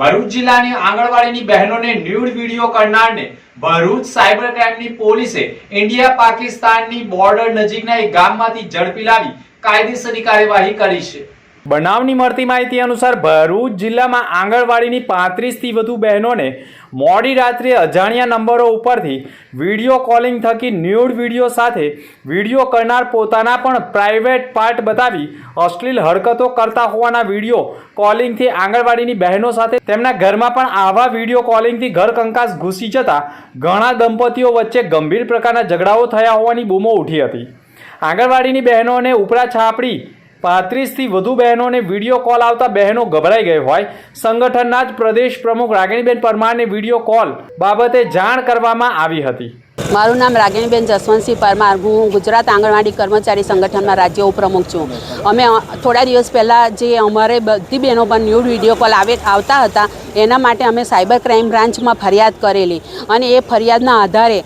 ભરૂચ જિલ્લાની આંગણવાડીની બહેનોને nude video કરનારને ભરૂચ સાયબર ક્રાઇમની પોલીસે ઇન્ડિયા પાકિસ્તાનની બોર્ડર નજીકના એક ગામમાંથી ઝડપી લાવી કાયદેસરની કાર્યવાહી કરી છે. બનાવની મળતી માહિતી અનુસાર ભરૂચ જિલ્લામાં આંગણવાડીની પાંત્રીસથી વધુ બહેનોને મોડી રાત્રે અજાણ્યા નંબરો ઉપરથી વીડિયો કોલિંગ થકી ન્યૂડ વીડિયો સાથે વીડિયો કરનાર પોતાના પણ પ્રાઇવેટ પાર્ટ બતાવી અશ્લીલ હરકતો કરતા હોવાના વીડિયો કોલિંગથી આંગણવાડીની બહેનો સાથે તેમના ઘરમાં પણ આવા વીડિયો કોલિંગથી ઘર કંકાસ ઘૂસી જતા ઘણા દંપતીઓ વચ્ચે ગંભીર પ્રકારના ઝઘડાઓ થયા હોવાની બૂમો ઉઠી હતી. આંગણવાડીની બહેનોને ઉપરા છાપડી પાંત્રીસથી વધુ બહેનોને વીડિયો કોલ આવતા બહેનો ગભરાઈ ગઈ હોય. સંગઠનના જ પ્રદેશ પ્રમુખ રાગીણીબેન પરમારને વીડિયો કોલ બાબતે જાણ કરવામાં આવી હતી. મારું નામ રાગિણીબેન જસવંતસિંહ પરમાર. હું ગુજરાત આંગણવાડી કર્મચારી સંગઠનના રાજ્ય ઉપપ્રમુખ છું. અમે થોડા દિવસ પહેલાં જે અમારે બધી બહેનો પર ન્યૂડ વીડિયો કોલ આવે, આવતા હતા, એના માટે અમે સાયબર ક્રાઇમ બ્રાન્ચમાં ફરિયાદ કરેલી. અને એ ફરિયાદના આધારે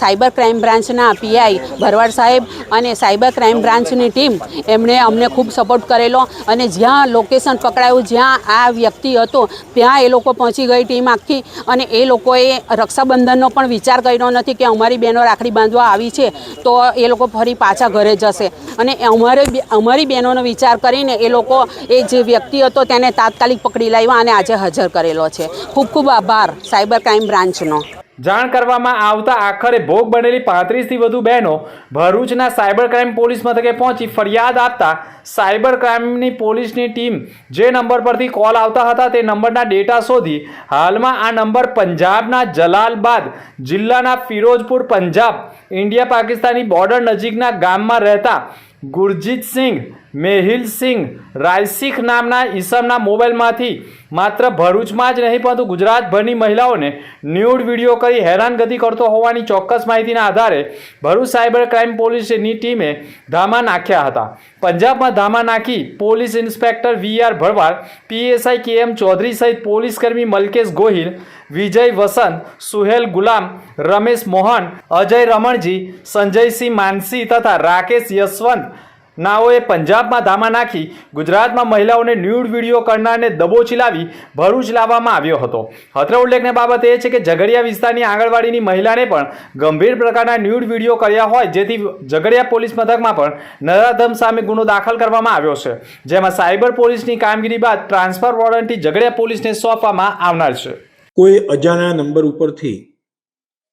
સાયબર ક્રાઇમ બ્રાન્ચના પીઆઈ ભરવાડ સાહેબ અને સાયબર ક્રાઇમ બ્રાન્ચની ટીમ એમણે અમને ખૂબ સપોર્ટ કરેલો. અને જ્યાં લોકેશન પકડાયું, જ્યાં આ વ્યક્તિ હતો, ત્યાં એ લોકો પહોંચી ગઈ ટીમ આખી. અને એ લોકોએ રક્ષાબંધનનો પણ વિચાર કર્યો નથી કે અમારી બહેનો રાખડી બાંધવા આવી છે, તો એ લોકો ફરી પાછા ઘરે જશે. અને અમારે અમારી બહેનોનો વિચાર કરીને એ લોકો, એ જે વ્યક્તિ હતો તેને તાત્કાલિક પકડી લાવ્યા અને આજે હાજર કરેલો છે. ખૂબ ખૂબ આભાર, સાયબર ક્રાઇમ બ્રાન્ચનો. જાણ કરવામાં આવતા આખરે ભોગ બનેલી પાંત્રીસથી વધુ બહેનો ભરૂચના સાયબર ક્રાઇમ પોલીસ મથકે પહોંચી ફરિયાદ આપતા સાયબર ક્રાઇમની પોલીસની ટીમ જે નંબર પરથી કોલ આવતા હતા તે નંબરના ડેટા શોધી હાલમાં આ નંબર પંજાબના જલાલબાદ જિલ્લાના ફિરોજપુર, પંજાબ, ઇન્ડિયા પાકિસ્તાની બોર્ડર નજીકના ગામમાં રહેતા ગુરજીત સિંઘ, મેહિલ સિંઘ રાયસિખ નામના ઈસમના મોબાઈલમાંથી માત્ર ભરૂચમાં જ નહીં, પરંતુ ગુજરાતભરની મહિલાઓને ન્યૂડ વીડિયો કરી હેરાનગતિ કરતો હોવાની ચોક્કસ માહિતીના આધારે ભરૂચ સાયબર ક્રાઇમ પોલીસની ટીમે ધામા નાખ્યા હતા. પંજાબમાં ધામા નાખી police inspector V R Bharwad, PSI K M Chaudhary સહિત પોલીસકર્મી મલકેશ ગોહિલ વિજય વસંત સુહેલ ગુલામ, રમેશ મોહન, અજય રમણજી, સંજયસિંહ માનસી તથા રાકેશ યશવંત. નાઓએ પંજાબમાં ધામા નાખી ગુજરાતમાં મહિલાઓને ન્યૂડ વીડિયો કરનારને દબોચી લાવી ભરૂચ લાવવામાં આવ્યો હતો. અત્રે ઉલ્લેખની બાબત એ છે કે ઝઘડિયા વિસ્તારની આંગણવાડીની મહિલાને પણ ગંભીર પ્રકારના ન્યૂડ વીડિયો કર્યા હોય, જેથી ઝઘડિયા પોલીસ મથકમાં પણ નરાધમ સામે ગુનો દાખલ કરવામાં આવ્યો છે, જેમાં સાયબર પોલીસની કામગીરી બાદ ટ્રાન્સફર વોરંટી ઝઘડિયા પોલીસને સોંપવામાં આવનાર છે. કોઈ અજાણ્યા નંબર ઉપરથી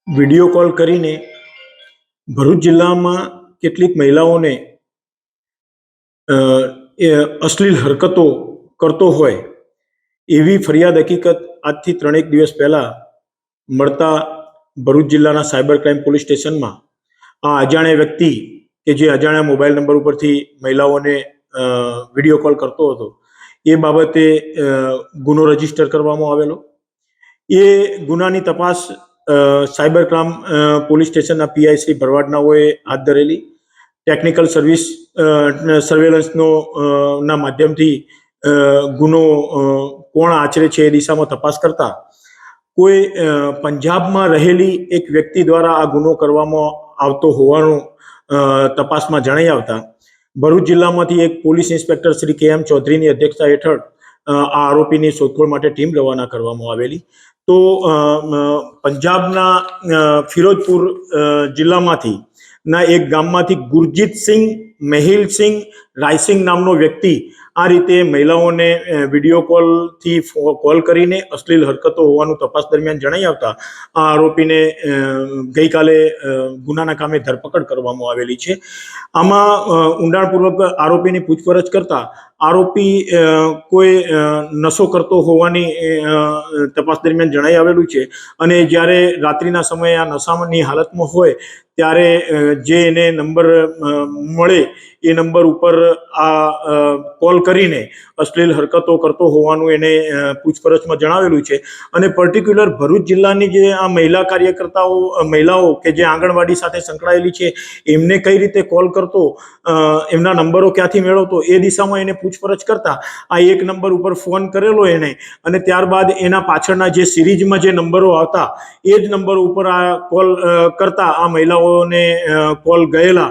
વીડિયો કોલ કરીને ભરૂચ જિલ્લામાં કેટલીક મહિલાઓને એ અશ્લીલ હરકતો કરતો હોય એવી ફરિયાદ હકીકત આજથી ત્રણેક દિવસ પહેલાં મળતા ભરૂચ જિલ્લાના સાયબર ક્રાઇમ પોલીસ સ્ટેશનમાં આ અજાણ્યા વ્યક્તિ કે જે અજાણ્યા મોબાઈલ નંબર ઉપરથી મહિલાઓને વીડિયો કોલ કરતો હતો, એ બાબતે ગુનો રજિસ્ટર કરવામાં આવેલો. એ ગુનાની તપાસ સાયબર ક્રાઇમ પોલીસ સ્ટેશનના પીઆઈ શ્રી ભરવાડનાઓએ હાથ ધરેલી. ટેકનિકલ સર્વિસ સર્વેલન્સનો ના માધ્યમથી ગુનો કોણ આચરે છે એ દિશામાં તપાસ કરતા, કોઈ પંજાબમાં રહેલી એક વ્યક્તિ દ્વારા આ ગુનો કરવામાં આવતો હોવાનું તપાસમાં જણાઈ આવતા, ભરૂચ જિલ્લામાંથી એક પોલીસ ઇન્સ્પેક્ટર શ્રી કે એમ ચૌધરીની અધ્યક્ષતા હેઠળ આ આરોપીની શોધખોળ માટે ટીમ રવાના કરવામાં આવેલી. તો પંજાબના ફિરોજપુર જિલ્લામાંથી ના એક ગામમાંથી ગુરજીત સિંહ સિંહ રાયસિંગ નામનો વ્યક્તિ આ રીતે મહિલાઓને વીડિયો કોલથી કોલ કરીને અશ્લીલ હરકતો હોવાનું તપાસ દરમિયાન જણાઈ આવતા આ આરોપીને ગઈકાલે ગુનાના કામે ધરપકડ કરવામાં આવેલી છે. આમાં ઊંડાણપૂર્વક આરોપીની પૂછપરછ કરતા આરોપી કોઈ નશો કરતો હોવાની તપાસ દરમિયાન જણાઈ આવેલું છે અને જ્યારે રાત્રિના સમયે આ નશાની હાલતમાં હોય ત્યારે જે એને નંબર અ, એ નંબર ઉપર આ કોલ કરીને અશ્લીલ હરકતો કરતો હોવાનું એને પૂછપરછમાં જણાવેલું છે. અને પર્ટિક્યુલર ભરૂચ જિલ્લાની જે આ મહિલા કાર્યકર્તાઓ મહિલાઓ કે જે આંગણવાડી સાથે સંકળાયેલી છે, એમને કઈ રીતે કોલ કરતો એમના નંબરો ક્યાંથી મેળવતો, એ દિશામાં એને પૂછપરછ કરતા આ એક નંબર ઉપર ફોન કરેલો એને અને ત્યારબાદ એના પાછળના જે સિરીઝમાં જે નંબરો આવતા, એ જ નંબર ઉપર આ કોલ કરતા આ મહિલાઓને કોલ ગયેલા.